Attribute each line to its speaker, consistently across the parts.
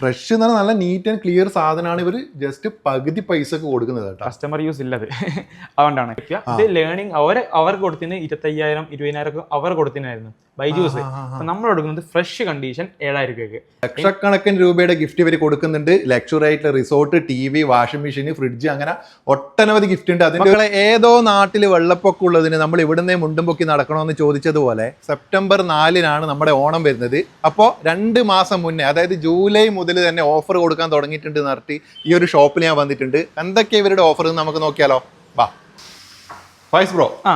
Speaker 1: Fresh എന്ന് പറഞ്ഞാൽ നല്ല നീറ്റ് ആൻഡ് ക്ലിയർ സാധനമാണ് ഇവർ ജസ്റ്റ് പകുതി പൈസക്ക് കൊടുക്കുന്നത് കേട്ടോ.
Speaker 2: കസ്റ്റമർ യൂസ് ഇല്ലത്. അതുകൊണ്ടാണ്. ഇത് ലേണിംഗ് അവർ അവർ കൊടുത്തിന് ഇരുപത്തയ്യായിരം ഇരുപതിനായിരം ഒക്കെ അവർ കൊടുത്തിനായിരുന്നു ബൈജൂസ് അപ്പൊ നമ്മൾ കൊടുക്കുന്നത് ഫ്രഷ് കണ്ടീഷൻ ഏഴായിരം രൂപയ്ക്ക്.
Speaker 1: ലക്ഷക്കണക്കിന് രൂപയുടെ ഗിഫ്റ്റ് ഇവർ കൊടുക്കുന്നുണ്ട്. ലക്ഷറി ആയിട്ടുള്ള resort T V washing machine fridge അങ്ങനെ ഒട്ടനവധി ഗിഫ്റ്റ് ഉണ്ട്. അതിന്റെ മക്കളെ ഏതോ നാട്ടിൽ വെള്ളപ്പൊക്കം ഉള്ളതിന് നമ്മൾ ഇവിടുന്ന് മുണ്ടും പൊക്കി നടക്കണമെന്ന് ചോദിച്ചതുപോലെ സെപ്റ്റംബർ നാലിനാണ് നമ്മുടെ ഓണം വരുന്നത്. അപ്പോൾ രണ്ട് മാസം മുന്നേ അതായത് ജൂലൈ മുതൽ തന്നെ ഓഫർ കൊടുക്കാൻ തുടങ്ങിയിട്ടുണ്ട് നടത്തി ഈ ഒരു ഷോപ്പിൽ ഞാൻ വന്നിട്ടുണ്ട്. എന്തൊക്കെ ഇവരുടെ ഓഫർ നമുക്ക് നോക്കിയാലോ? വാ. ഫൈസ് ബ്രോ
Speaker 2: ആ.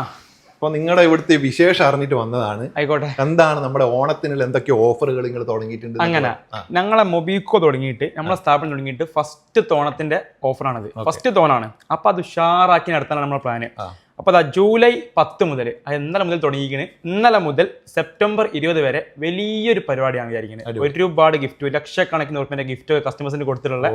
Speaker 1: അപ്പോൾ നിങ്ങളുടെ ഇവിടുത്തെ വിശേഷം അറിഞ്ഞിട്ട് വന്നതാണ്.
Speaker 2: ആയിക്കോട്ടെ.
Speaker 1: എന്താണ് നമ്മുടെ ഓണത്തിന് എന്തൊക്കെ ഓഫറുകൾ നിങ്ങൾ തുടങ്ങിയിട്ടുണ്ട്?
Speaker 2: അങ്ങനെ. ഞങ്ങളെ മൊബീക്കോ തുടങ്ങിയിട്ട് നമ്മളെ സ്ഥാപനം തുടങ്ങിയിട്ട് ഫസ്റ്റ് തോണത്തിന്റെ ഓഫറാണത് ഫസ്റ്റ് തോണാണ്. അപ്പൊ അത് ഉഷാറാക്കി നടത്താനാണ് നമ്മുടെ പ്ലാന്
Speaker 1: ആ.
Speaker 2: അപ്പൊ അതാ ജൂലൈ പത്ത് മുതൽ ഇന്നലെ മുതൽ തുടങ്ങിയിരിക്കുന്നത് ഇന്നലെ മുതൽ സെപ്റ്റംബർ ഇരുപത് വരെ വലിയൊരു പരിപാടിയാണ് വിചാരിക്കുന്നത് ഒരുപാട് ഗിഫ്റ്റ് ലക്ഷക്കണക്കിന് ഉറപ്പിന്റെ ഗിഫ്റ്റ് കസ്റ്റമേഴ്സിന് കൊടുത്തിട്ടുള്ള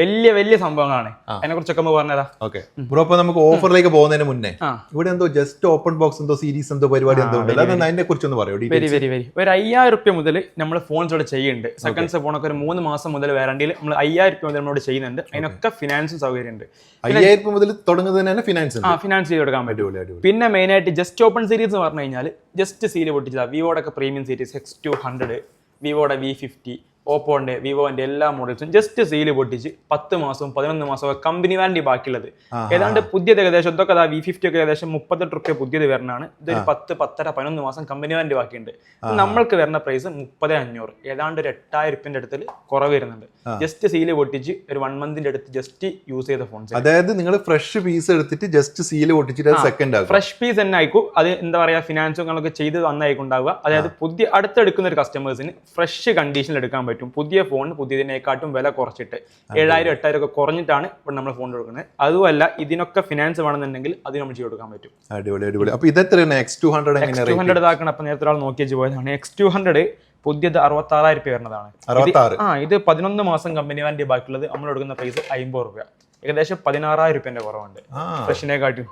Speaker 2: വലിയ വലിയ സംഭവങ്ങളാണ്. അതിനെ കുറിച്ചൊക്കെ പറഞ്ഞതാ
Speaker 1: ഓക്കെ. ബ്രോ അപ്പൊ നമുക്ക് ഓഫറിലേക്ക് പോകുന്നതിന് മുന്നേ ഇവിടെ എന്തോ ജസ്റ്റ് ഓപ്പൺ ബോക്സ് എന്തോ സീരീസ് എന്തോ പരിപാടി എന്തോ അതിനെ കുറിച്ചൊന്ന് പറയോ
Speaker 2: വെരി വെരി വെരി. ഒരു അയ്യായിരം റുപ്യ മുതൽ നമ്മൾ ഫോൺസ് ഇവിടെ ചെയ്യുന്നുണ്ട്. സെക്കൻഡ്സ് ഫോണൊക്കെ ഒരു മൂന്ന് മാസം മുതൽ വാറണ്ടിയിൽ നമ്മൾ അയ്യായിരം റുപ്യ മുതൽ നമ്മളോട് ചെയ്യുന്നുണ്ട്. അതിനൊക്കെ ഫിനാൻസും സൗകര്യമുണ്ട്.
Speaker 1: അയ്യായിരം മുതൽ തുടങ്ങുന്നതിന് ഫിനാൻസ്
Speaker 2: ആ ഫിനാൻസ് ചെയ്ത് കൊടുക്കാൻ പറ്റും
Speaker 1: അടിപൊളി അടിപൊളി.
Speaker 2: പിന്നെ മെയിൻ ആയിട്ട് ജസ്റ്റ് ഓപ്പൺ സീരീസ് എന്ന് പറഞ്ഞു കഴിഞ്ഞാൽ ജസ്റ്റ് സീൽ പൊട്ടിച്ചതാണ് വിവോടൊക്കെ premium series X two hundred വിവോടെ V fifty ഓപ്പോന്റെ വിവോന്റെ എല്ലാ മോഡൽസും ജസ്റ്റ് സെയിൽ പൊട്ടിച്ച് പത്ത് മാസവും പതിനൊന്ന് മാസവും കമ്പനി വാറണ്ടി ബാക്കിയുള്ളത്. ഏതാണ്ട് പുതിയത് ഏകദേശം ഇതൊക്കെ വി ഫിഫ്റ്റി ഒക്കെ ഏകദേശം മുപ്പത്തെട്ട് റുപ്യ പുതിയത് വരണാണ്. ഇതൊരു പത്ത് പത്തര പതിനൊന്ന് മാസം കമ്പനി വാറണ്ടി ബാക്കിയുണ്ട്. നമ്മൾക്ക് വരുന്ന പ്രൈസ് മുപ്പത് അഞ്ഞൂറ്. ഏതാണ്ട് ഒരു എട്ടായിരം റുപ്യന്റെ അടുത്തിൽ കുറവ് വരുന്നുണ്ട്. ജസ്റ്റ് സീൽ പൊട്ടിച്ച് ഒരു വൺ മന്തിന്റെ അടുത്ത് ജസ്റ്റ് യൂസ് ചെയ്ത ഫോൺ
Speaker 1: അതായത് നിങ്ങൾ ഫ്രഷ് പീസ് എടുത്തിട്ട് ജസ്റ്റ് സീൽ പൊട്ടിച്ചിട്ട് സെക്കൻഡ്
Speaker 2: ഫ്രഷ് പീസ് തന്നെ ആയിക്കും. അത് എന്താ പറയാ ഫിനാൻസുകളൊക്കെ ചെയ്ത് വന്നായിക്കുണ്ടാവുക അതായത് പുതിയ അടുത്തെടുക്കുന്ന ഒരു കസ്റ്റമേഴ്സിന് ഫ്രഷ് കണ്ടീഷനിൽ എടുക്കാൻ പറ്റും. പുതിയ ഫോൺ പുതിയതിനേക്കാട്ടും വില കുറച്ചിട്ട് ഏഴായിരം എട്ടായിരം ഒക്കെ കുറഞ്ഞിട്ടാണ് ഇവിടെ നമ്മൾ ഫോൺ കൊടുക്കുന്നത്. അതുമല്ല ഇതിനൊക്കെ ഫിനാൻസ് വേണമെന്നുണ്ടെങ്കിൽ അത് നമ്മൾ ചെയ്ത് കൊടുക്കാൻ പറ്റും.
Speaker 1: അടിപൊളി അടിപൊളി. അപ്പോൾ ഇതെത്രയാണ് എക്സ് ടു ഹൺഡ്രഡ് എങ്ങനെ
Speaker 2: ടു ഹൺഡ്രഡ് ഇതാക്കണം. അപ്പൊ നേരത്തെ ഒരാൾ നോക്കിയ വെച്ച് പോയതാണ്. എക്സ് ടു ഹൺഡ്രഡ് പുതിയത് അറുപത്തി ആറായിരം രൂപ വരുന്നതാണ് ആ ഇത് പതിനൊന്ന് മാസം കമ്പനി വാണ്ടി ബാക്കിയുള്ളത്. നമ്മൾ കൊടുക്കുന്ന പ്രൈസ് അമ്പത് രൂപ ഏകദേശം പതിനാറായിരം രൂപേന്റെ കുറവുണ്ട്. ഫ്രഷിനെക്കാട്ടും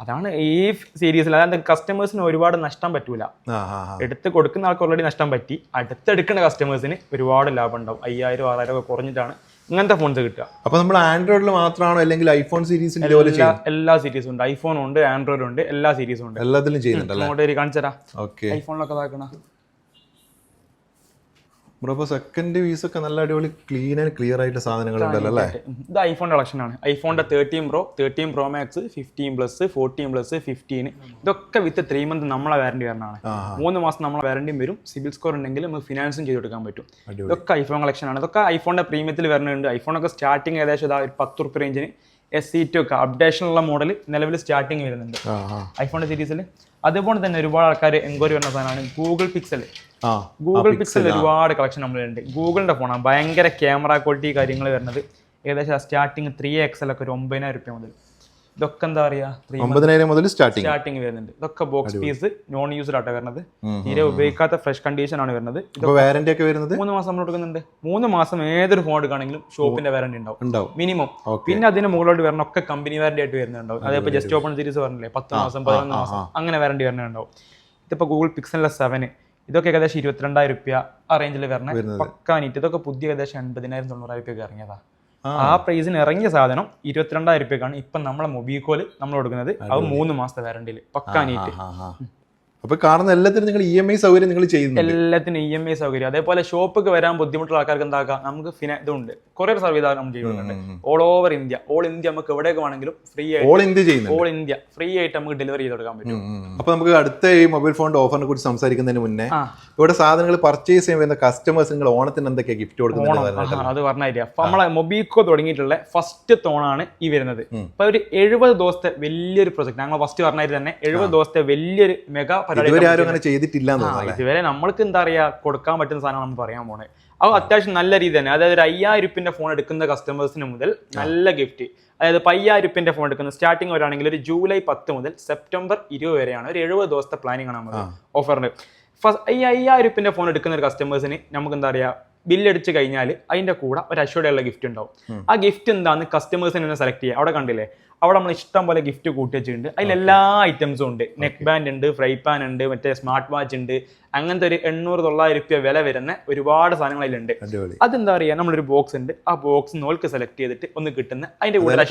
Speaker 2: അതാണ് ഈ സീരീസിൽ അതായത് കസ്റ്റമേഴ്സിന് ഒരുപാട് നഷ്ടം പറ്റൂല. എടുത്ത് കൊടുക്കുന്ന ആൾക്ക് ഓൾറെഡി നഷ്ടം പറ്റി. അടുത്തെടുക്കുന്ന കസ്റ്റമേഴ്സിന് ഒരുപാട് ലാഭം ഉണ്ടാവും. അയ്യായിരം ആറായിരം ഒക്കെ കുറഞ്ഞിട്ടാണ് ഇങ്ങനത്തെ ഫോൺസ് കിട്ടുക.
Speaker 1: അപ്പൊ നമ്മൾ ആൻഡ്രോയിഡിൽ മാത്രമാണോ അല്ലെങ്കിൽ ഐഫോൺ സീരീസിൽ ഇതുപോലെ
Speaker 2: എല്ലാ സീരീസും ഉണ്ട്. ഐഫോൺ ഉണ്ട് ആൻഡ്രോയിഡ് ഉണ്ട് എല്ലാ സീരീസും ഉണ്ട്.
Speaker 1: എല്ലാത്തിലും
Speaker 2: ചെയ്യുന്നുണ്ട് കാണിച്ചരാ ഐഫോണിലൊക്കെ ഇതാക്കണ.
Speaker 1: ബ്രോ സെക്കൻഡ് വീസ് ഒക്കെ നല്ല അടിപൊളി ക്ലീൻ ആൻഡ് ക്ലിയർ ആയിട്ട് സാധനങ്ങൾ ഉണ്ടല്ലോ അല്ലേ
Speaker 2: ഇത് ഐഫോണിന്റെ കളക്ഷൻ ആണ്. ഐഫോണിന്റെ thirteen pro thirteen pro max fifteen plus fourteen plus fifteen ഇതൊക്കെ വിത്ത് ത്രീ മന്ത് നമ്മളെ വാറണ്ടി വരണമാണ് മൂന്ന് മാസം നമ്മളെ വാറണ്ടിയും വരും. സിബിൽ സ്കോർ ഉണ്ടെങ്കിൽ നമുക്ക് ഫിനാൻസും ചെയ്ത് കൊടുക്കാൻ പറ്റും. ഇതൊക്കെ ഐഫോൺ കളക്ഷൻ ആണ്. ഇതൊക്കെ ഐഫോണിന്റെ പ്രീമിയത്തിൽ വരുന്നുണ്ട്. ഐഫോണൊക്കെ സ്റ്റാർട്ടിങ് ഏകദേശം ഒരു പത്ത് റുപ്യ റേഞ്ചിന് എസ് സി ടു ഒക്കെ അപ്ഡേഷനുള്ള മോഡൽ നിലവിൽ സ്റ്റാർട്ടിങ് വരുന്നുണ്ട്. ഐഫോണിന്റെ സീരീസിൽ അതുപോലെ തന്നെ ഒരുപാട് ആൾക്കാർ എൻക്വയറി വരുന്ന സാധനമാണ് ഗൂഗിൾ പിക്സൽ ഗൂഗിൾ പിക്സൽ ഒരുപാട് കളക്ഷൻ നമ്മളുണ്ട് ഗൂഗിളിന്റെ ഫോണാണ് ഭയങ്കര ക്യാമറ ക്വാളിറ്റി കാര്യങ്ങൾ വരുന്നത്. ഏകദേശം സ്റ്റാർട്ടിങ് ത്രീ എക്സൽ ഒക്കെ ഒരു ഒമ്പതിനായിരം രൂപ മുതൽ. ഇതൊക്കെ എന്താ പറയാ ത്രീ
Speaker 1: ഒമ്പതിനായിരം മുതൽ സ്റ്റാർട്ടിങ്
Speaker 2: സ്റ്റാർട്ടിംഗ് വരുന്നുണ്ട്. ഇതൊക്കെ ബോക്സ് പീസ് നോൺ യൂസ്ഡ് ആട്ടോ വരുന്നത്. തീരെ ഉപയോഗിക്കാത്ത ഫ്രഷ് കണ്ടീഷൻ ആണ് വരുന്നത്.
Speaker 1: വാറന്റി ഒക്കെ വരുന്നത്?
Speaker 2: മൂന്ന് മാസം നമ്മൾ കൊടുക്കുന്നുണ്ട് മൂന്ന് മാസം ഏതൊരു ഫോൺ എടുക്കുകയാണെങ്കിലും ഷോപ്പിന്റെ വാറണ്ടി ഉണ്ടാവും. മിനിമം പിന്നെ അതിന് മുകളിലോട്ട് വരണ ഒക്കെ കമ്പനി വാറണ്ടി ആയിട്ട് വരുന്നുണ്ടാവും. അതേപോലെ ജസ്റ്റ് ഓപ്പൺ സീരീസ് പറഞ്ഞില്ലേ പത്ത് മാസം പതിനൊന്ന് മാസം അങ്ങനെ വാറണ്ടി വരുന്നുണ്ടാവും. ഇതിപ്പോ ഗൂഗിൾ പിക്സലിലെ സെവന് ഇതൊക്കെ ഏകദേശം ഇരുപത്തിരണ്ടായിരം റുപ്യ ആ റേഞ്ചിൽ വരണേ പക്കാനിട്ട് ഇതൊക്കെ പുതിയ ഏകദേശം എൺപതിനായിരം തൊണ്ണൂറായിരം റുപ്യ ഇറങ്ങിയതാ. ആ. പ്രൈസിന് ഇറങ്ങിയ സാധനം ഇരുപത്തിരണ്ടായിരം രൂപയ്ക്കാണ് ഇപ്പൊ നമ്മളെ മൊബിക്കോൽ നമ്മൾ കൊടുക്കുന്നത്. അത് മൂന്ന് മാസത്തെ വാറണ്ടിയിൽ പക്കാ നീറ്റ്
Speaker 1: ആ ആ അപ്പൊ കാണുന്ന എല്ലാത്തിനും നിങ്ങൾ ഇ എം ഐ സൗകര്യം നിങ്ങൾ ചെയ്യുന്നു
Speaker 2: എല്ലാത്തിനും ഇ എം ഐ സൗകര്യം. അതേപോലെ ഷോപ്പൊക്കെ വരാൻ ബുദ്ധിമുട്ടുള്ള ആൾക്കാർക്ക് എന്താക്കാം? നമുക്ക് ഫിനാ ഇതുണ്ട്. കുറെ സർവീസ് നമ്മൾ ചെയ്യുന്നുണ്ട്. All over India all India നമുക്ക് എവിടെയൊക്കെ വേണമെങ്കിലും ഫ്രീ ആയിട്ട്
Speaker 1: ഓൾ ഇന്ത്യ ചെയ്യുന്നുണ്ട്.
Speaker 2: ഓൾ ഇന്ത്യ ഫ്രീ ആയിട്ട് നമുക്ക് ഡെലിവറി ചെയ്ത് കൊടുക്കാൻ പറ്റും.
Speaker 1: അപ്പൊ നമുക്ക് അടുത്ത ഈ മൊബൈൽ ഫോണിന്റെ ഓഫറിനെ കുറിച്ച് സംസാരിക്കുന്നതിന് മുന്നേ ഇവിടെ സാധനങ്ങൾ പർച്ചേസ് ചെയ്യാൻ വരുന്ന കസ്റ്റമേഴ്സ് നിങ്ങൾ ഓണത്തിന് എന്തൊക്കെയാ ഗിഫ്റ്റ്
Speaker 2: കൊടുക്കുന്നത് അത് പറഞ്ഞില്ല അപ്പൊ നമ്മളെ മൊബീക്കോ തുടങ്ങിയിട്ടുള്ള ഫസ്റ്റ് തോണാണ് ഈ വരുന്നത്. അപ്പൊ ഒരു എഴുപത് ദിവസത്തെ വലിയൊരു പ്രൊജക്ട് ഞങ്ങൾ ഫസ്റ്റ് പറഞ്ഞാൽ തന്നെ എഴുപത് ദിവസത്തെ വലിയൊരു മെഗാ
Speaker 1: ഇതുവരെ ആരും അങ്ങനെ ചെയ്തിട്ടില്ല
Speaker 2: ഇതുവരെ നമ്മൾക്ക് എന്താ പറയാ കൊടുക്കാൻ പറ്റുന്ന സാധനം നമ്മൾ പറയാൻ പോണേ. അത് അത്യാവശ്യം നല്ല രീതി തന്നെ. അതായത് ഒരു അയ്യായിരം റുപ്യന്റെ ഫോൺ എടുക്കുന്ന കസ്റ്റമേഴ്സിന് മുതൽ നല്ല ഗിഫ്റ്റ് അതായത് പയ്യായിരപ്പിന്റെ ഫോൺ എടുക്കുന്ന സ്റ്റാർട്ടിംഗ് വരാണെങ്കിൽ ഒരു ജൂലൈ പത്ത് മുതൽ സെപ്റ്റംബർ ഇരുപത് വരെയാണ് ഒരു എഴുപത് ദിവസത്തെ പ്ലാനിംഗ് ആണ് നമ്മൾ ഓഫറിന് ഫസ്റ്റ് ഈ അയ്യായിരം റുപ്യന്റെ ഫോൺ എടുക്കുന്ന ഒരു കസ്റ്റമേഴ്സിന് നമുക്ക് എന്താ പറയാ ബില്ലടിച്ച് കഴിഞ്ഞാൽ അതിന്റെ കൂടെ ഒരു അശ്വടെയുള്ള ഗിഫ്റ്റ് ഉണ്ടാവും. ആ ഗിഫ്റ്റ് എന്താന്ന് കസ്റ്റമേഴ്സിനെ സെലക്ട് ചെയ്യുക അവിടെ കണ്ടില്ലേ? അവിടെ നമ്മൾ ഇഷ്ടം പോലെ ഗിഫ്റ്റ് കൂട്ടി വെച്ചിട്ടുണ്ട്. അതിൽ എല്ലാ ഐറ്റംസും ഉണ്ട്. നെക്ക് ബാൻഡ് ഉണ്ട് ഫ്രൈ പാൻ ഉണ്ട് മറ്റേ സ്മാർട്ട് വാച്ച് ഉണ്ട്. അങ്ങനത്തെ ഒരു എണ്ണൂറ് തൊള്ളായിരം രൂപ വില വരുന്ന ഒരുപാട് സാധനങ്ങൾ അതിലുണ്ട്. അതെന്താ പറയുക? നമ്മളൊരു ബോക്സ് ഉണ്ട്. ആ ബോക്സ് നോൾക്ക് സെലക്ട് ചെയ്തിട്ട് ഒന്ന് കിട്ടുന്ന അതിന്റെ കൂടെ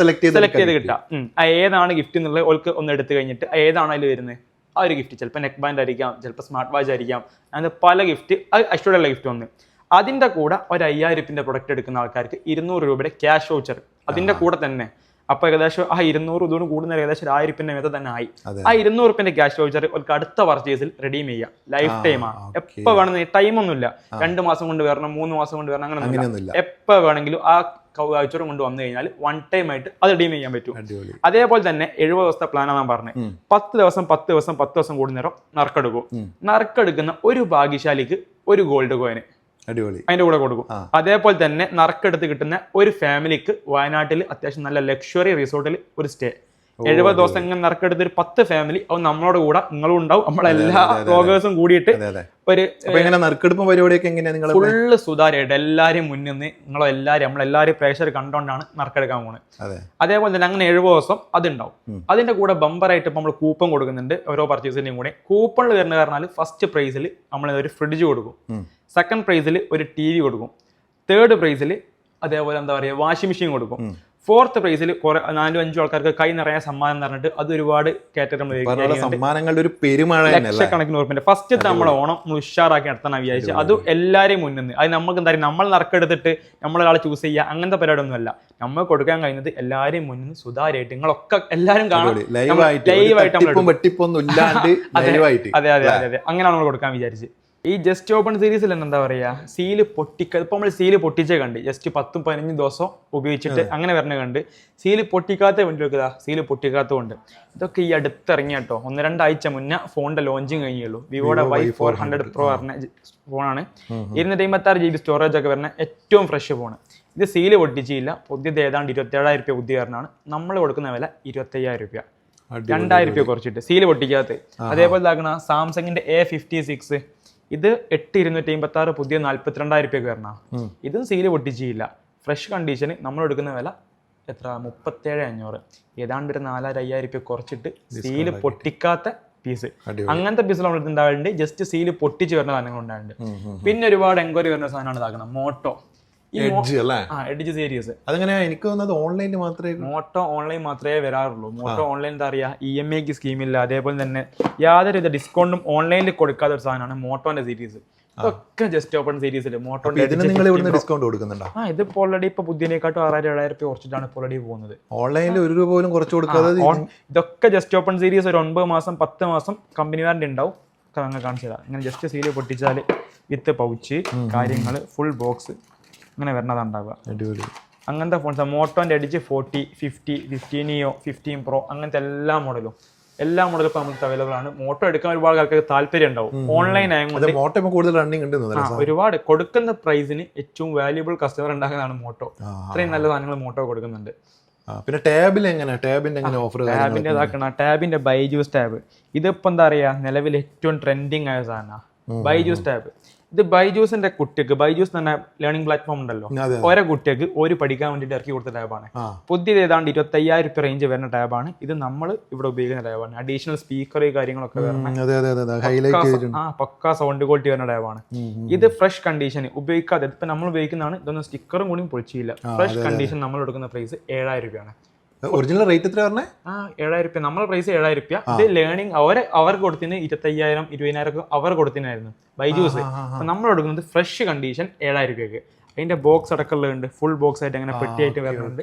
Speaker 1: സെലക്ട് ചെയ്ത്
Speaker 2: കിട്ടാം. ആ ഏതാണ് ഗിഫ്റ്റ് എന്നുള്ളത് ഓൾക്ക് ഒന്ന് എടുത്തു കഴിഞ്ഞിട്ട് ഏതാണ് അതിൽ വരുന്നത്? ആ ഒരു ഗിഫ്റ്റ് ചിലപ്പോൾ നെക്ക് ബാൻഡ് ആയിരിക്കാം ചിലപ്പോൾ സ്മാർട്ട് വാച്ച് ആയിരിക്കാം. അങ്ങനെ പല ഗിഫ്റ്റ് അഷ്ടോടെയുള്ള ഗിഫ്റ്റ് ഒന്ന് അതിന്റെ കൂടെ ഒരു അയ്യായിരം രൂപന്റെ പ്രൊഡക്റ്റ് എടുക്കുന്ന ആൾക്കാർക്ക് ഇരുന്നൂറ് രൂപയുടെ ക്യാഷ് വൗച്ചർ അതിന്റെ കൂടെ തന്നെ അപ്പൊ ഏകദേശം ആ ഇരുന്നൂറ് ഇതുകൊണ്ട് കൂടുന്ന ഏകദേശം ഒരു ആയിരം രൂപന്റെ തന്നെ ആയി. ആ ഇരുന്നൂറ് രൂപന്റെ ക്യാഷ് വൗച്ചർ അവർക്ക് അടുത്ത പർച്ചേസിൽ റെഡീം ചെയ്യാം. ലൈഫ് ടൈം ആണ് എപ്പോ വേണമെന്ന് ടൈം ഒന്നുമില്ല. രണ്ട് മാസം കൊണ്ട് വരണം മൂന്ന് മാസം കൊണ്ട് വരണം അങ്ങനെ എപ്പോ വേണമെങ്കിലും ആ വൗച്ചർ കൊണ്ട് വന്നു കഴിഞ്ഞാൽ വൺ ടൈം ആയിട്ട് അത് റെഡീം ചെയ്യാൻ പറ്റും. അതേപോലെ തന്നെ എഴുപത് ദിവസത്തെ പ്ലാനാണ് ഞാൻ പറഞ്ഞത്. പത്ത് ദിവസം പത്ത് ദിവസം പത്ത് ദിവസം കൂടുന്നേരം നറുക്കെടുക്കും. നറുക്കെടുക്കുന്ന ഒരു ഭാഗ്യശാലിക്ക് ഒരു ഗോൾഡ് കോയിന്
Speaker 1: അടിപൊളി.
Speaker 2: അതിന്റെ കൂടെ കൊടുക്കും. അതേപോലെ തന്നെ നറുക്കെടുത്ത് കിട്ടുന്ന ഒരു ഫാമിലിക്ക് വയനാട്ടിൽ അത്യാവശ്യം നല്ല ലക്ഷറി റിസോർട്ടിൽ ഒരു സ്റ്റേ. എഴുപത് ദിവസം ഇങ്ങനെ നറുക്കെടുത്ത് ഒരു പത്ത് ഫാമിലി അത് നമ്മളോട് കൂടെ നിങ്ങളും ഉണ്ടാവും. നമ്മളെല്ലാ ബ്ലോഗേഴ്സും കൂടിയിട്ട് ഒരു
Speaker 1: നറുക്കെടുപ്പ് പരിപാടിയൊക്കെ എങ്ങനെയാ നിങ്ങൾ
Speaker 2: ഫുള്ള് സുതാര്യമായിട്ട് എല്ലാവരും മുന്നിൽ നിന്ന് നിങ്ങളെല്ലാവരും നമ്മളെല്ലാവരും പ്രേക്ഷകർ കണ്ടോണ്ടാണ് നറുക്കെടുക്കാൻ പോകുന്നത് അതേപോലെ തന്നെ അങ്ങനെ എഴുപത് ദിവസം അതുണ്ടാവും. അതിന്റെ കൂടെ ബമ്പറായിട്ട് ഇപ്പം നമ്മൾ കൂപ്പൺ കൊടുക്കുന്നുണ്ട് ഓരോ പർച്ചേസിന്റെയും കൂടെ. കൂപ്പണിൽ വരുന്ന കാരണാൽ ഫസ്റ്റ് പ്രൈസിൽ നമ്മൾ ഒരു ഫ്രിഡ്ജ് കൊടുക്കും. സെക്കൻഡ് പ്രൈസിൽ ഒരു ടി വി കൊടുക്കും തേർഡ് പ്രൈസിൽ അതേപോലെ എന്താ പറയുക വാഷിംഗ് മെഷീൻ കൊടുക്കും. ഫോർത്ത് പ്രൈസിൽ കുറെ നാലും അഞ്ചും ആൾക്കാർക്ക് കൈ നിറയാൻ സമ്മാനം പറഞ്ഞിട്ട് അത് ഒരുപാട്
Speaker 1: സമ്മാനങ്ങളുടെ ഒരു പെരുമഴ തന്നെ അല്ലേ?
Speaker 2: ലക്ഷക്കണക്കിന് ഓർമ്മ ഫസ്റ്റ് നമ്മൾ ഓണം നമ്മൾ ഉഷാറാക്കി നടത്താൻ വിചാരിച്ചു അത് എല്ലാവരെയും മുന്നിൽ നിന്ന്. അത് നമുക്ക് എന്താ പറയുക നമ്മൾ നറുക്കെടുത്തിട്ട് നമ്മളൊരാളെ ചൂസ് ചെയ്യുക അങ്ങനത്തെ പരിപാടി ഒന്നുമല്ല നമ്മൾ കൊടുക്കാൻ കഴിഞ്ഞത് എല്ലാവരെയും മുന്നിൽ നിന്ന് സുതാര്യമായിട്ട് നിങ്ങളൊക്കെ എല്ലാവരും കാണും.
Speaker 1: ലൈവായിട്ട്
Speaker 2: അതെ അതെ അതെ അതെ അങ്ങനെയാണ് നമ്മൾ കൊടുക്കാൻ വിചാരിച്ച് ഈ ജസ്റ്റ് ഓപ്പൺ സീരീസിൽ തന്നെ എന്താ പറയാ? സീൽ പൊട്ടിക്ക ഇപ്പൊ നമ്മൾ സീൽ പൊട്ടിച്ചേ കണ്ട്. ജസ്റ്റ് പത്തും പതിനഞ്ചും ദിവസം ഉപയോഗിച്ചിട്ട് അങ്ങനെ വരണ കണ്ട്. സീൽ പൊട്ടിക്കാത്ത വേണ്ടി വെക്കുക സീൽ പൊട്ടിക്കാത്ത കൊണ്ട് ഇതൊക്കെ ഈ അടുത്തിറങ്ങിയ കേട്ടോ. ഒന്ന് രണ്ടാഴ്ച മുന്നേ ഫോണിന്റെ ലോഞ്ചിങ് കഴിഞ്ഞുള്ളൂ. വിവോയുടെ വൈ ഫോർ ഹൺഡ്രഡ് പ്രോ പറഞ്ഞ ഫോണാണ് ഇരുന്നൂറ്റി അമ്പത്താറ് ജി ബി സ്റ്റോറേജ് ഒക്കെ വരുന്ന ഏറ്റവും ഫ്രഷ് ഫോൺ ഇത് സീൽ പൊട്ടിച്ചില്ല. പുതിയത് ഏതാണ്ട് ഇരുപത്തി ഏഴായിരം രൂപ പുതിയ കാരണമാണ് നമ്മൾ കൊടുക്കുന്ന വില ഇരുപത്തി അയ്യായിരം രൂപ. രണ്ടായിരം രൂപ കുറച്ചിട്ട്. സീൽ പൊട്ടിക്കാത്ത അതേപോലെ ഇതാക്കണ സാംസങ്ങിന്റെ എ ഫിഫ്റ്റി സിക്സ് ഇത് എട്ട് ഇരുന്നൂറ്റി അമ്പത്തി ആറ് പുതിയ നാല്പത്തിരണ്ടായിരം രൂപയ്ക്ക് വരണം. ഇതും സീൽ പൊട്ടിച്ചില്ല. ഫ്രഷ് കണ്ടീഷന് നമ്മൾ എടുക്കുന്ന വില എത്ര? മുപ്പത്തേഴ് അഞ്ഞൂറ്. ഏതാണ്ട് ഒരു നാലായിരം അയ്യായിരം രൂപ കുറച്ചിട്ട് സീൽ പൊട്ടിക്കാത്ത പീസ് അങ്ങനത്തെ പീസ് നമ്മൾ ഉണ്ടാവുന്നുണ്ട് ജസ്റ്റ് സീൽ പൊട്ടിച്ച് വരുന്ന സാധനങ്ങൾ ഉണ്ടാവുന്നുണ്ട്. പിന്നെ ഒരുപാട് എൻക്വയറി വരുന്ന സാധനമാണ് ഇതാക്കുന്നത്. മോട്ടോ
Speaker 1: എഡ്ജ് അല്ലേ?
Speaker 2: ആ എഡിജ് സീരീസ്
Speaker 1: അതങ്ങനെ എനിക്ക് തോന്നുന്നത് ഓൺലൈനിൽ മാത്രമേ
Speaker 2: മോട്ടോ ഓൺലൈൻ മാത്രമേ വരാറുള്ളൂ. മോട്ടോ ഓൺലൈൻ എന്താ പറയുക ഇ എം ഐക്ക് സ്കീമില്ല അതേപോലെ തന്നെ യാതൊരു ഡിസ്കൗണ്ടും ഓൺലൈനിൽ കൊടുക്കാത്ത ഒരു സാധനമാണ് മോട്ടോന്റെ സീരീസ് ഇതൊക്കെ ജസ്റ്റ് ഓപ്പൺ സീരീസിൽ മോട്ടോന്റെ
Speaker 1: ഡിസ്കൗണ്ട് കൊടുക്കുന്നുണ്ടോ?
Speaker 2: ആ ഇത് ഓൾറെഡി ഇപ്പൊ പുതിയതിനെക്കാട്ടും ആറായിരം ഏഴായിരം രൂപ കുറച്ചിട്ടാണ് ഓൾറെഡി പോകുന്നത്.
Speaker 1: ഓൺലൈനിൽ ഒരു രൂപ പോലും കുറച്ച് കൊടുക്കാതെ
Speaker 2: ഇതൊക്കെ ജസ്റ്റ് ഓപ്പൺ സീരീസ് ഒരു ഒൻപത് മാസം പത്ത് മാസം കമ്പനി വാറണ്ടി ഉണ്ടാവും. അങ്ങനെ കാണിച്ചു തരാം. ഇങ്ങനെ ജസ്റ്റ് സീൽ പൊട്ടിച്ചാൽ വിത്ത് പൗച്ച് കാര്യങ്ങൾ ഫുൾ ബോക്സ് ഇങ്ങനെ വരണതാണ് ഉണ്ടാവുക.
Speaker 1: അടിപൊളി.
Speaker 2: അങ്ങനത്തെ ഫോൺസ് മോട്ടോന്റെ അടിച്ച് ഫോർട്ടി ഫിഫ്റ്റി ഫിഫ്റ്റീനിയോ ഫിഫ്റ്റീൻ പ്രോ അങ്ങനത്തെ എല്ലാ മോഡലും എല്ലാ മോഡലും ഇപ്പൊ നമുക്ക് അവൈലബിൾ ആണ്. മോട്ടോ എടുക്കാൻ ഒരുപാട് ആൾക്കാർക്ക് താല്പര്യം ഉണ്ടാവും. ഓൺലൈൻ ആയതുകൊണ്ട്
Speaker 1: കൂടുതൽ റണ്ണിങ് ഉണ്ട്
Speaker 2: ഒരുപാട് കൊടുക്കുന്ന പ്രൈസിന് ഏറ്റവും വാല്യുബിൾ കസ്റ്റമർ ഉണ്ടാക്കുന്നതാണ് മോട്ടോ അത്രയും നല്ല സാധനങ്ങൾ മോട്ടോ കൊടുക്കുന്നുണ്ട്.
Speaker 1: പിന്നെ ടാബിൽ എങ്ങനെ ടാബിന്റെ എങ്ങനെ ഓഫർ
Speaker 2: ടാബിന്റെ ഇതാക്കണ. ടാബിന്റെ ബൈജൂസ് ടാബ് ഇതിപ്പോ എന്താ പറയാ നിലവിൽ ഏറ്റവും ട്രെൻഡിങ് ആയ സാധനമാണ് ബൈജൂസ് ടാബ് ഇത് ബൈജൂസിന്റെ കുട്ടിക്ക് ബൈജൂസ് തന്നെ ലേണിംഗ് പ്ലാറ്റ്ഫോം ഉണ്ടല്ലോ. ഓരോ കുട്ടിക്ക് ഒരു പഠിക്കാൻ വേണ്ടിയിട്ട് ഇറക്കി കൊടുത്ത ടാബാണ് പുതിയത് ഏതാണ്ട് ഇരുപത്തി അയ്യായിരം രൂപ റേഞ്ച് വരുന്ന ടാബാണ് ഇത് നമ്മൾ ഇവിടെ ഉപയോഗിക്കുന്ന ടാബാണ് അഡീഷണൽ സ്പീക്കർ കാര്യങ്ങളൊക്കെ വരുന്ന ആ പക്ക സൗണ്ട് ക്വാളിറ്റി വരുന്ന ടാബാണ്. ഇത് ഫ്രഷ് കണ്ടീഷൻ ഉപയോഗിക്കാതെ ഇപ്പൊ നമ്മൾ ഉപയോഗിക്കുന്നതാണ് ഇതൊന്നും സ്റ്റിക്കറും കൂടി പൊളിച്ചില്ല. ഫ്രഷ് കണ്ടീഷൻ നമ്മൾ എടുക്കുന്ന പ്രൈസ് ഏഴായിരം രൂപയാണ്.
Speaker 1: ഒറിജിനൽ റേറ്റ് എത്ര പറഞ്ഞേ?
Speaker 2: ആ ഏഴായിരം രൂപ നമ്മളെ പ്രൈസ് ഏഴായിരം രൂപ ഇത് ലേണിംഗ് അവർ അവർ കൊടുത്തിന് ഇരുപത്തയ്യായിരം ഇരുപതിനായിരം അവർ കൊടുത്തിനായിരുന്നു ബൈജൂസ് നമ്മൾ കൊടുക്കുന്നത് ഫ്രഷ് കണ്ടീഷൻ ഏഴായിരം രൂപയ്ക്ക് അതിന്റെ ബോക്സ് അടക്കമുള്ളതുണ്ട്. ഫുൾ ബോക്സ് ആയിട്ട് അങ്ങനെ പെട്ടിയായിട്ട് വരുന്നുണ്ട്.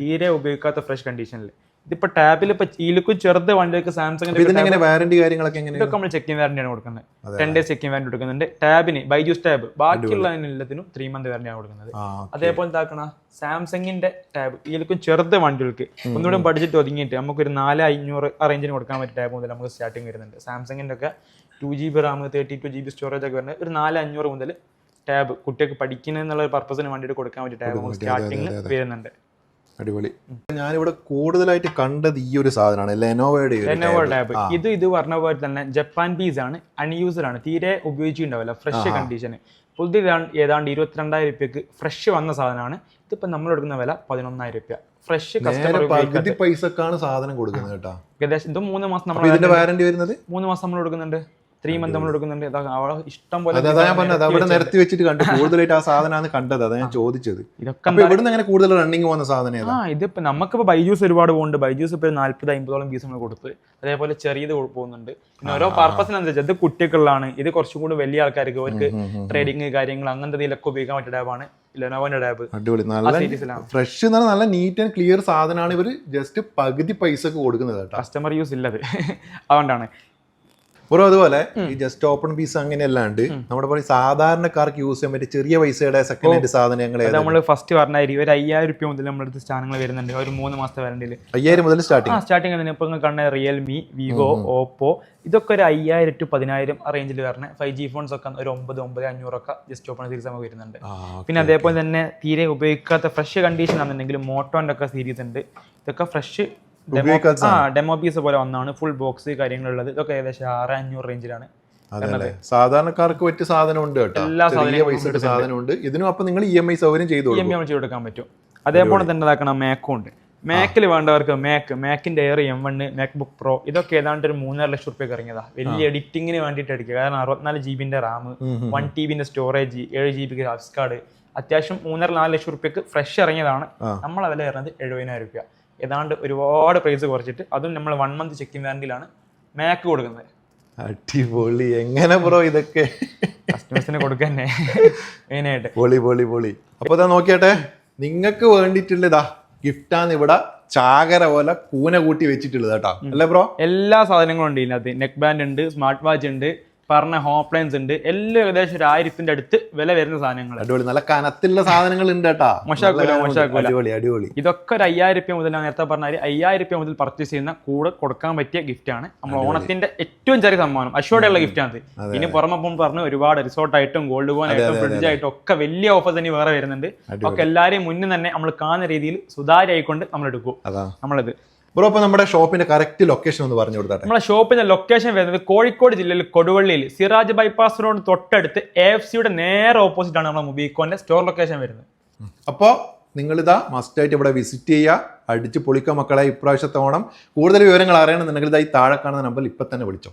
Speaker 2: തീരെ ഉപയോഗിക്കാത്ത ഫ്രഷ് കണ്ടീഷനിൽ ഇതിപ്പോ ടാബിൽ ഇപ്പൊ ഈലുക്കും ചെറുത് വണ്ടിയൊക്കെ സാംസങ്ങിന്റെ
Speaker 1: ഇതിന് എങ്ങനെ വാറന്റി കാര്യങ്ങളൊക്കെ എങ്ങനെ
Speaker 2: ഇതൊക്കെ നമ്മൾ ചെക്കിംഗ് വാറന്റിയാണ് കൊടുക്കുന്നത്. ടെൻ ഡേയ്സ് ചെക്കിംഗ് വാറന്റി കൊടുക്കുന്നുണ്ട്. ടാബിന് ബൈജൂസ് ടാബ്. ബാക്കിയുള്ള എല്ലാത്തിനും ത്രീ മന്ത് വാറന്റിയാണ് കൊടുക്കുന്നത്. അതേപോലെ ഇതാക്കണ സാംസങ്ങിന്റെ ടാബ്. ഇതിലേക്കും ചെറുത് വണ്ടികൾക്ക്. ഒന്നുകൂടെ ബഡ്ജറ്റ് ഒതുങ്ങിയിട്ട് നമുക്കൊരു നാല് അഞ്ഞൂറ് ആ റേഞ്ചിന് കൊടുക്കാൻ പറ്റിയ ടാബ് മുതൽ നമുക്ക് സ്റ്റാർട്ടിങ് വരുന്നുണ്ട്. സാംസങ്ങിന്റെ ഒക്കെ two G B RAM thirty two G B storage ഒക്കെ വരുന്നത് ഒരു നാല് അഞ്ഞൂറ് മുതൽ ടാബ് കുട്ടികൾക്ക് പഠിക്കുന്നതിനുള്ള പർപ്പസിന് വേണ്ടിയിട്ട് കൊടുക്കാൻ പറ്റിയ ടാബ് സ്റ്റാർട്ടിങ് വരുന്നുണ്ട്.
Speaker 1: അടിപൊളി. ഞാനിവിടെ കൂടുതലായിട്ട് കണ്ടത് ഈ ഒരു സാധനമാണ് ലെനോവയുടെ
Speaker 2: ലെനോവോ ടാബ് ഇത് ഇത് പറഞ്ഞ പോലെ തന്നെ ജപ്പാൻ പീസ് ആണ് അൺയൂസ്ഡ് ആണ് തീരെ ഉപയോഗിച്ചിട്ടുണ്ടാവില്ല ഫ്രഷ് കണ്ടീഷൻ പുതിയ ഏതാണ്ട് ഏതാണ്ട് ഇരുപത്തിരണ്ടായിരം രൂപയ്ക്ക് ഫ്രഷ് വന്ന സാധനമാണ്. ഇതിപ്പോൾ നമ്മൾ എടുക്കുന്ന വില പതിനൊന്നായിരം രൂപ ഫ്രഷ് കസ്റ്റമർ
Speaker 1: പകുതി പൈസക്കാണ് സാധനം കൊടുക്കുന്നത് കേട്ടോ.
Speaker 2: ഏകദേശം ഇത് മൂന്ന് മാസം നമ്മൾ
Speaker 1: ഇതിന്റെ വാറന്റി വരുന്നത്?
Speaker 2: മൂന്ന് മാസം നമ്മൾ കൊടുക്കുന്നുണ്ട് ത്രീ മന്ത് നമ്മൾ എടുക്കുന്നുണ്ട്. ഇഷ്ടം പോലെ
Speaker 1: അതെ ഞാൻ പറഞ്ഞത്. അവിടെ നിരത്തി വെച്ചിട്ട് കണ്ടു. കൂടുതലായിട്ട് ആ സാധനമാണ് കണ്ടത്. അതാ ഞാൻ ചോദിച്ചത്.
Speaker 2: ഇതൊക്കെ
Speaker 1: ഇവിടുന്ന് അങ്ങനെ കൂടുതൽ റണ്ണിങ് പോകുന്ന സാധനം
Speaker 2: ആ ഇതിപ്പോ നമുക്കിപ്പോ ബൈജൂസ് ഒരുപാട് പോകുന്നുണ്ട്. ബൈജൂസ് ഇപ്പോൾ നാല്പത് അമ്പതോളം പീസ് നമ്മൾ കൊടുത്ത്. അതേപോലെ ചെറിയത് പോകുന്നുണ്ട്. പിന്നെ ഓരോ പർപ്പസിനനുസരിച്ച് ഇത് കുട്ടികളിലാണ് ഇത് കുറച്ചും കൂടി വലിയ ആൾക്കാർക്ക് അവർക്ക് ട്രേഡിങ് കാര്യങ്ങൾ അങ്ങനത്തെ ഇതിലൊക്കെ ഉപയോഗിക്കാൻ പറ്റിയ ഡാബാണ്
Speaker 1: അടിപൊളി. നല്ല ഫ്രഷ് എന്ന് നല്ല നീറ്റ് ആൻഡ് ക്ലിയർ സാധനമാണ് ഇവർ ജസ്റ്റ് പകുതി പൈസക്ക് കൊടുക്കുന്നത്
Speaker 2: കസ്റ്റമർ യൂസ് ഇല്ലത്. അതുകൊണ്ടാണ്.
Speaker 1: ബ്രോ അതുപോലെ ഈ ജസ്റ്റ് ഓപ്പൺ പീസ് അങ്ങനെയല്ലാണ്ട് നമ്മുടെ പോലെ സാധാരണക്കാർക്ക് യൂസ് ചെയ്യാൻ പറ്റിയ ചെറിയ പൈസയുടെ സെക്കൻഡ് ഹാൻഡ് സാധനങ്ങൾ
Speaker 2: നമ്മൾ ഫസ്റ്റ് പറഞ്ഞ ഒരു അയ്യായിരം രൂപ മുതൽ നമ്മുടെ അടുത്ത് സാധനങ്ങൾ വരുന്നുണ്ട്. ഒരു മൂന്ന് മാസത്തെ വാറണ്ടിയിൽ
Speaker 1: അയ്യായിരം മുതൽ സ്റ്റാർട്ടിങ്
Speaker 2: സ്റ്റാർട്ടിങ് തന്നെ. ഇപ്പൊ നിങ്ങൾ കണ്ട റിയൽമി വിവോ ഓപ്പോ ഇതൊക്കെ ഒരു അയ്യായിരം ടു പതിനായിരം റേഞ്ചിൽ വരണ. ഫൈവ് ജി ഫോൺസ് ഒക്കെ ഒരു ഒമ്പത് ഒമ്പത് അഞ്ഞൂറൊക്കെ ജസ്റ്റ് ഓപ്പൺ സീരീസ് നമുക്ക് വരുന്നുണ്ട്. പിന്നെ അതേപോലെ തന്നെ തീരെ ഉപയോഗിക്കാത്ത ഫ്രഷ് കണ്ടീഷൻ ആണെന്നുണ്ടെങ്കിൽ മോട്ടോന്റെ ഒക്കെ സീരീസ് ഉണ്ട്. ഇതൊക്കെ ഫ്രഷ് ആ ഡെമോ പീസ് പോലെ ഒന്നാണ് ഫുൾ ബോക്സ് കാര്യങ്ങളുള്ളത്. ഇതൊക്കെ ഏകദേശം ആറ് അഞ്ഞൂറ് റേഞ്ചിലാണ്
Speaker 1: സാധാരണക്കാർക്ക് പറ്റിയ സാധനമുണ്ട് കേട്ടോ.
Speaker 2: എല്ലാ
Speaker 1: പൈസയുടെ ഇതിനും അപ്പൊ നിങ്ങൾ ഇ എം ഐ സൗകര്യം ചെയ്തു
Speaker 2: ഇ എം ഐ ചെയ്ത് കൊടുക്കാൻ പറ്റും. അതേപോലെ തന്നെ ഇതാക്കണം മാക്കും ഉണ്ട്. മാക്കിൽ വേണ്ടവർക്ക് Mac മാക്കിന്റെ Air M one MacBook Pro ഇതൊക്കെ ഏതാണ്ട് ഒരു മൂന്നര ലക്ഷം റുപ്യക്ക് ഇറങ്ങിയതാ. വലിയ എഡിറ്റിങ്ങിന് വേണ്ടിയിട്ട് എടുക്കുക കാരണം അറുപത്തിനാല് ജി ബിന്റെ റാം വൺ ടി ബിന്റെ സ്റ്റോറേജ് ഏഴ് ജി ബി ഗ്രാഫിക്സ് കാർഡ് അത്യാവശ്യം മൂന്നര നാല് ലക്ഷം റുപ്യക്ക് ഫ്രഷ് ഇറങ്ങിയതാണ്. നമ്മളെ വില വരുന്നത് എഴുപതിനായിരം രൂപ ഏതാണ്ട് ഒരുപാട് പ്രൈസ് കുറച്ചിട്ട് അതും നമ്മൾ വൺ മന്ത് ചെക്കിംഗ് വാറന്റിയിലാണ് മാക്ക് കൊടുക്കുന്നത്.
Speaker 1: അടിപൊളി. എങ്ങനെ ബ്രോ ഇതൊക്കെ?
Speaker 2: കസ്റ്റമേഴ്സിന് കൊടുക്കന്നെ. മെയിനായിട്ട്
Speaker 1: പൊളി പൊളി പൊളി. അപ്പൊ ഇതാ നോക്കിയാട്ടെ നിങ്ങൾക്ക് വേണ്ടിയിട്ടുള്ള വേണ്ടിയിട്ടുള്ളതാ ഗിഫ്റ്റാണ് ഇവിടെ ചാകര പോലെ കൂന കൂട്ടി വെച്ചിട്ടുള്ളത് കേട്ടോ. അല്ലേ ബ്രോ
Speaker 2: എല്ലാ സാധനങ്ങളും ഉണ്ട് ഇതിനകത്ത്. നെക്ക് ബാൻഡ് ഉണ്ട് സ്മാർട്ട് വാച്ച് ഉണ്ട് പറഞ്ഞ ഹോംപ്ലൈൻസ് ഉണ്ട്. എല്ലാം ഏകദേശം ഒരു ആയിരത്തിന്റെ അടുത്ത് വില വരുന്ന സാധനങ്ങൾ
Speaker 1: അടിപൊളി. നല്ല കനത്തിലുള്ള സാധനങ്ങൾ ഉണ്ട് കേട്ടാ
Speaker 2: മോശാക്കൂല,
Speaker 1: അടിപൊളി അടിപൊളി.
Speaker 2: ഇതൊക്കെ ഒരു അയ്യായിരം രൂപ മുതൽ ഞാൻ നേരത്തെ പറഞ്ഞാൽ അയ്യായിരം രൂപ മുതൽ പർച്ചേസ് ചെയ്യുന്ന കൂടെ കൊടുക്കാൻ പറ്റിയ ഗിഫ്റ്റ് ആണ്. നമ്മൾ ഓണത്തിന്റെ ഏറ്റവും ചെറിയ സമ്മാനം. അശോടെയുള്ള ഗിഫ്റ്റ് ആണ്. ഇനി പുറമെ പോകുമ്പോൾ പറഞ്ഞു ഒരുപാട് റിസോർട്ട് ആയിട്ടും ഗോൾഡ് കോൺ ആയിട്ടും ഫ്രിഡ്ജ് ആയിട്ടും ഒക്കെ വലിയ ഓഫേഴ്സ് ഇനി വേറെ വരുന്നുണ്ട്. ഒക്കെ എല്ലാവരെയും മുന്നേ തന്നെ നമ്മൾ കാണുന്ന രീതിയിൽ സുതാര്യമായിക്കൊണ്ട് നമ്മൾ എടുക്കും നമ്മളിത്.
Speaker 1: ബ്രോ അപ്പൊ നമ്മുടെ ഷോപ്പിന്റെ കറക്റ്റ് ലൊക്കേഷൻ ഒന്ന് പറഞ്ഞു കൊടുത്താട്ടെ.
Speaker 2: നമ്മുടെ ഷോപ്പിന്റെ ലൊക്കേഷൻ വരുന്നത് കോഴിക്കോട് ജില്ലയിൽ കൊടുവള്ളിയിൽ സിറാജ് ബൈപ്പാസ് റോഡ് തൊട്ടടുത്ത് എ എഫ് സിയുടെ നേരെ ഓപ്പോസിറ്റ് ആണ് നമ്മുടെ മുബീക്കോന്റെ സ്റ്റോർ ലൊക്കേഷൻ വരുന്നത്.
Speaker 1: അപ്പോൾ നിങ്ങളിതാ മസ്റ്റായിട്ട് ഇവിടെ വിസിറ്റ് ചെയ്യുക. അടിച്ച് പൊളിക്ക മക്കളെ ഇപ്രാവശ്യത്തെ ഓണം. കൂടുതൽ വിവരങ്ങൾ അറിയണമെന്നുണ്ടെങ്കിൽ ഇതാ ഈ താഴെ കാണുന്ന നമ്പറിൽ ഇപ്പം തന്നെ വിളിച്ചോ.